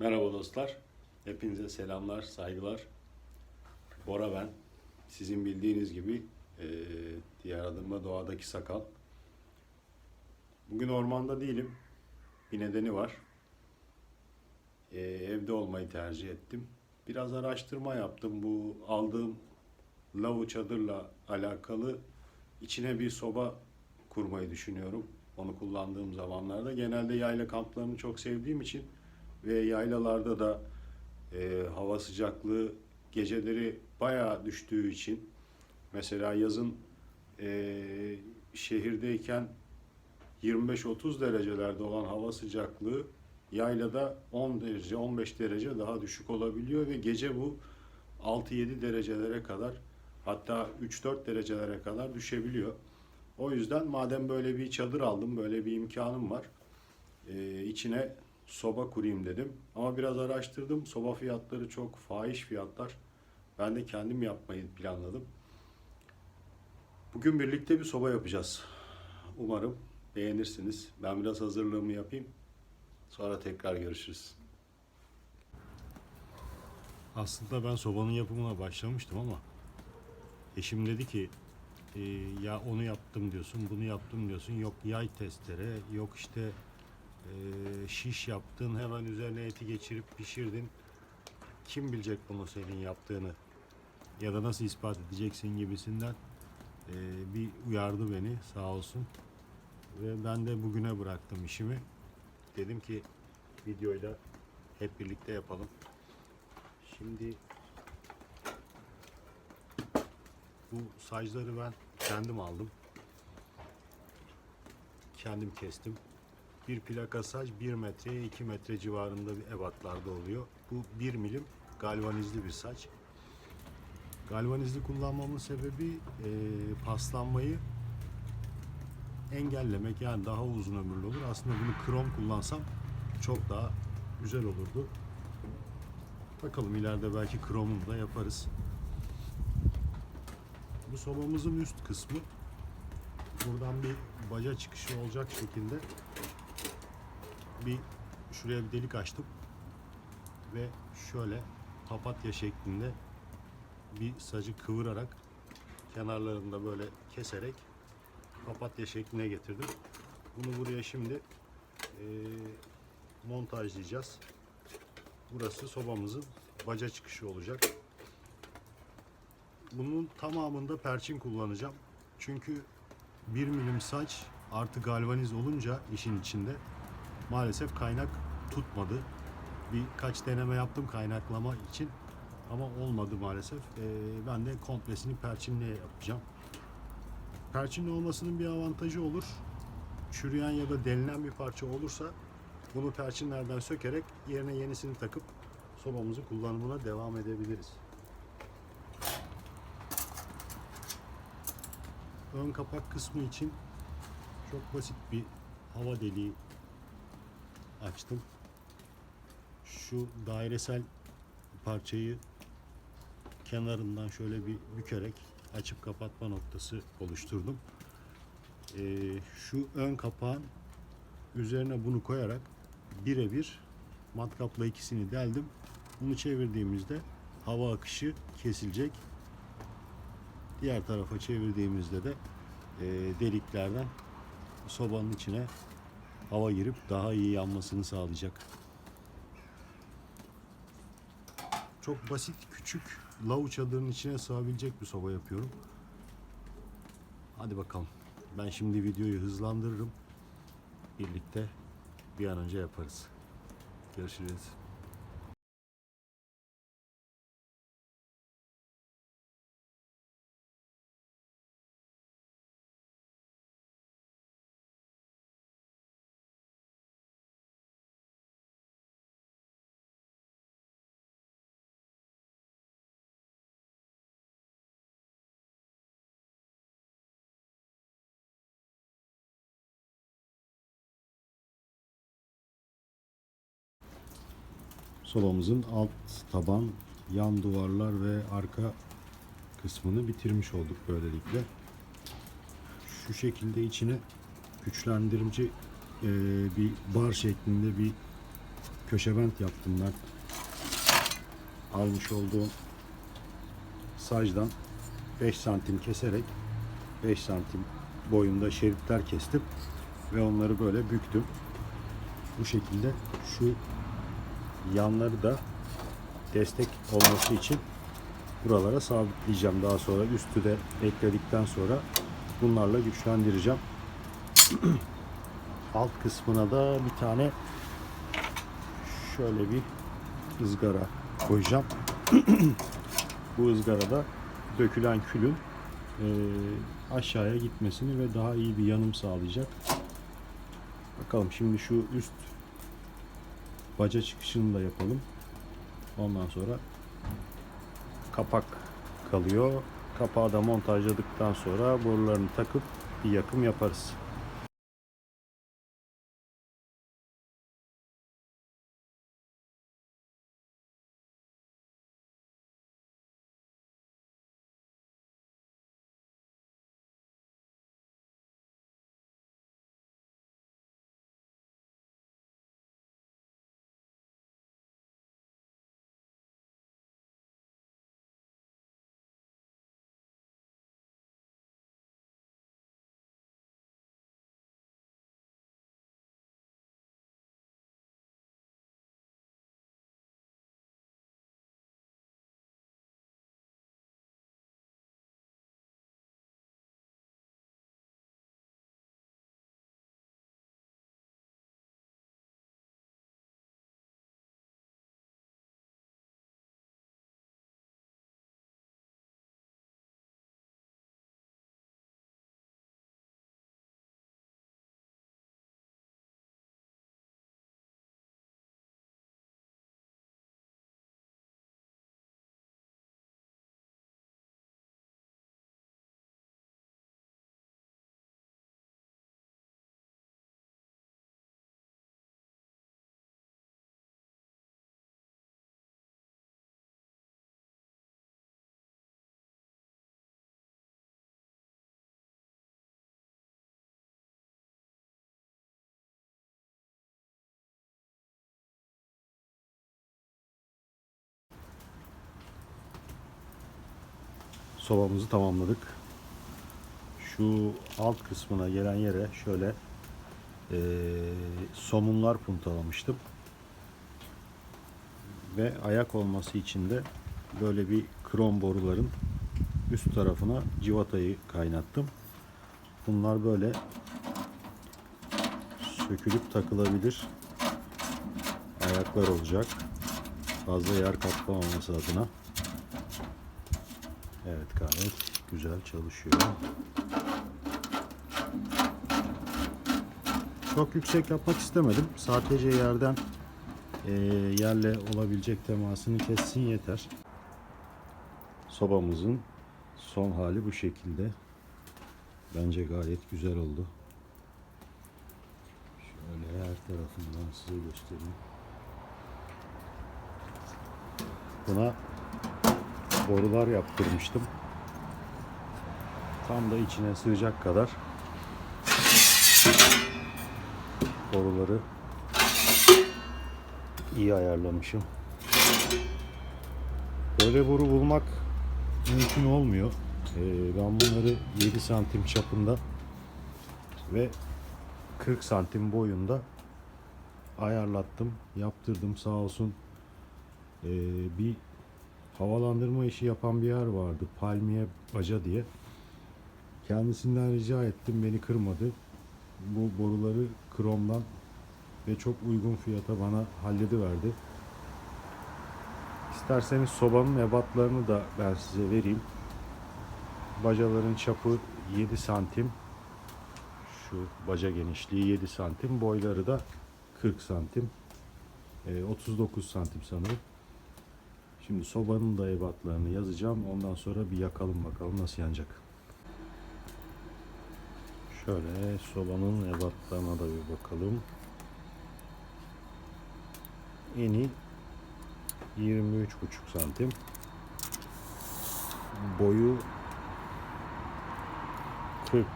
Merhaba dostlar. Hepinize selamlar, saygılar. Bora ben. Sizin bildiğiniz gibi eee, diğer adımda doğadaki sakal. Bugün ormanda değilim. Bir nedeni var. Eee, evde olmayı tercih ettim. Biraz araştırma yaptım. Bu aldığım lavu çadırla alakalı içine bir soba kurmayı düşünüyorum. Onu kullandığım zamanlarda. Genelde yayla kamplarını çok sevdiğim için ve yaylalarda da e, hava sıcaklığı geceleri bayağı düştüğü için mesela yazın e, şehirdeyken 25-30 derecelerde olan hava sıcaklığı yaylada 10 derece 15 derece daha düşük olabiliyor ve gece bu 6-7 derecelere kadar hatta 3-4 derecelere kadar düşebiliyor. O yüzden madem böyle bir çadır aldım, böyle bir imkanım var, e, içine soba kurayım dedim. Ama biraz araştırdım. Soba fiyatları çok fahiş fiyatlar. Ben de kendim yapmayı planladım. Bugün birlikte bir soba yapacağız. Umarım beğenirsiniz. Ben biraz hazırlığımı yapayım. Sonra tekrar görüşürüz. Aslında ben sobanın yapımına başlamıştım ama eşim dedi ki "E, ya onu yaptım diyorsun, bunu yaptım diyorsun. Yok yay testere, yok işte şiş yaptın, hemen üzerine eti geçirip pişirdin. Kim bilecek bunu senin yaptığını ya da nasıl ispat edeceksin gibisinden e, bir uyardı beni sağ olsun. Ve ben de bugüne bıraktım işimi. Dedim ki videoyu da hep birlikte yapalım. Şimdi bu sacları ben kendim aldım. Kendim kestim. Bir plaka saç 1 metreye 2 metre civarında bir ebatlarda oluyor. Bu 1 milim galvanizli bir saç. Galvanizli kullanmamın sebebi e, paslanmayı engellemek yani daha uzun ömürlü olur. Aslında bunu krom kullansam çok daha güzel olurdu. Bakalım ileride belki kromunu da yaparız. Bu sobamızın üst kısmı buradan bir baca çıkışı olacak şekilde bir şuraya bir delik açtım ve şöyle papatya şeklinde bir sacı kıvırarak kenarlarında böyle keserek papatya şekline getirdim. Bunu buraya şimdi eee montajlayacağız. Burası sobamızın baca çıkışı olacak. Bunun tamamında perçin kullanacağım. Çünkü 1 milim saç artı galvaniz olunca işin içinde maalesef kaynak tutmadı. Birkaç deneme yaptım kaynaklama için ama olmadı maalesef. Ee, ben de komplesini perçinle yapacağım. Perçinli olmasının bir avantajı olur. Çürüyen ya da delinen bir parça olursa bunu perçinlerden sökerek yerine yenisini takıp sobamızın kullanımına devam edebiliriz. Ön kapak kısmı için çok basit bir hava deliği açtım. Şu dairesel parçayı kenarından şöyle bir bükerek açıp kapatma noktası oluşturdum. Ee, şu ön kapağın üzerine bunu koyarak birebir matkapla ikisini deldim. Bunu çevirdiğimizde hava akışı kesilecek. Diğer tarafa çevirdiğimizde de e, deliklerden sobanın içine hava girip daha iyi yanmasını sağlayacak. Çok basit küçük lav çadırın içine sığabilecek bir soba yapıyorum. Hadi bakalım. Ben şimdi videoyu hızlandırırım. Birlikte bir an önce yaparız. Görüşürüz. Sobamızın alt taban, yan duvarlar ve arka kısmını bitirmiş olduk böylelikle. Şu şekilde içine güçlendirici e, bir bar şeklinde bir köşebent yaptım ben. Almış olduğum sacdan 5 santim keserek 5 santim boyunda şeritler kestim ve onları böyle büktüm. Bu şekilde şu yanları da destek olması için buralara sabitleyeceğim. Daha sonra üstü de ekledikten sonra bunlarla güçlendireceğim. Alt kısmına da bir tane şöyle bir ızgara koyacağım. Bu ızgarada dökülen külün e, aşağıya gitmesini ve daha iyi bir yanım sağlayacak. Bakalım şimdi şu üst baca çıkışını da yapalım. Ondan sonra kapak kalıyor. Kapağı da montajladıktan sonra borularını takıp bir yakım yaparız. Sobamızı tamamladık. Şu alt kısmına gelen yere şöyle eee, somunlar puntalamıştım. Ve ayak olması için de böyle bir krom boruların üst tarafına civatayı kaynattım. Bunlar böyle sökülüp takılabilir ayaklar olacak. Fazla yer kaplamaması adına. Evet gayet güzel çalışıyor. Çok yüksek yapmak istemedim. Sadece yerden eee, yerle olabilecek temasını kessin yeter. Sobamızın son hali bu şekilde. Bence gayet güzel oldu. Şöyle her tarafından size göstereyim. Buna borular yaptırmıştım. Tam da içine sığacak kadar boruları iyi ayarlamışım. Böyle boru bulmak mümkün olmuyor. Ee, ben bunları 7 santim çapında ve 40 santim boyunda ayarlattım, yaptırdım sağ olsun. Ee, bir havalandırma işi yapan bir yer vardı. Palmiye Baca diye. Kendisinden rica ettim. Beni kırmadı. Bu boruları kromdan ve çok uygun fiyata bana hallediverdi. İsterseniz sobanın ebatlarını da ben size vereyim. Bacaların çapı 7 santim. Şu baca genişliği 7 santim. Boyları da 40 santim. Ee, 39 santim sanırım. Şimdi sobanın da ebatlarını yazacağım. Ondan sonra bir yakalım bakalım nasıl yanacak. Şöyle sobanın ebatlarına da bir bakalım. Eni 23,5 santim. Boyu 40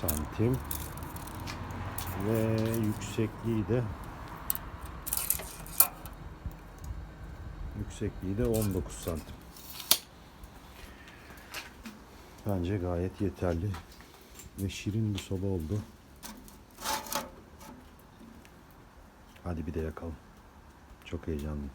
santim. Ve yüksekliği de Yüksekliği de 19 santim. Bence gayet yeterli ve şirin bir soba oldu. Hadi bir de yakalım. Çok heyecanlıyım.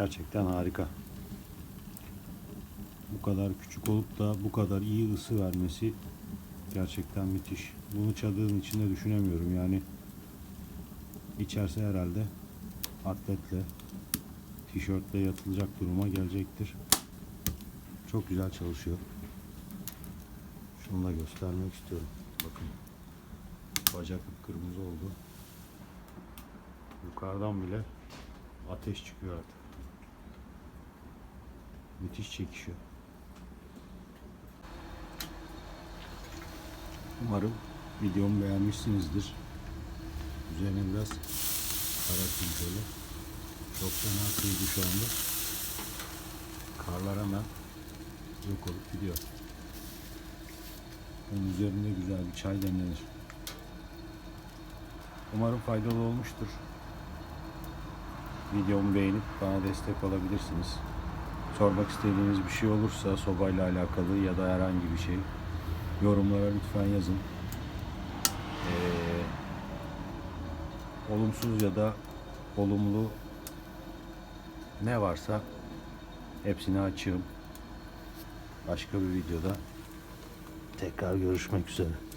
Gerçekten harika. Bu kadar küçük olup da bu kadar iyi ısı vermesi gerçekten müthiş. Bunu çadırın içinde düşünemiyorum. Yani içerse herhalde atletle, tişörtle yatılacak duruma gelecektir. Çok güzel çalışıyor. Şunu da göstermek istiyorum. Bakın. Bacak kırmızı oldu. Yukarıdan bile ateş çıkıyor artık. Müthiş çekişiyor. Umarım videomu beğenmişsinizdir. Üzerine biraz kara şöyle. Çok fena kıydı şu anda. Karlar hemen yok olup gidiyor. Onun üzerinde güzel bir çay demlenir. Umarım faydalı olmuştur. Videomu beğenip bana destek olabilirsiniz. Sormak istediğiniz bir şey olursa sobayla alakalı ya da herhangi bir şey yorumlara lütfen yazın. Ee, olumsuz ya da olumlu ne varsa hepsini açığım. Başka bir videoda tekrar görüşmek üzere.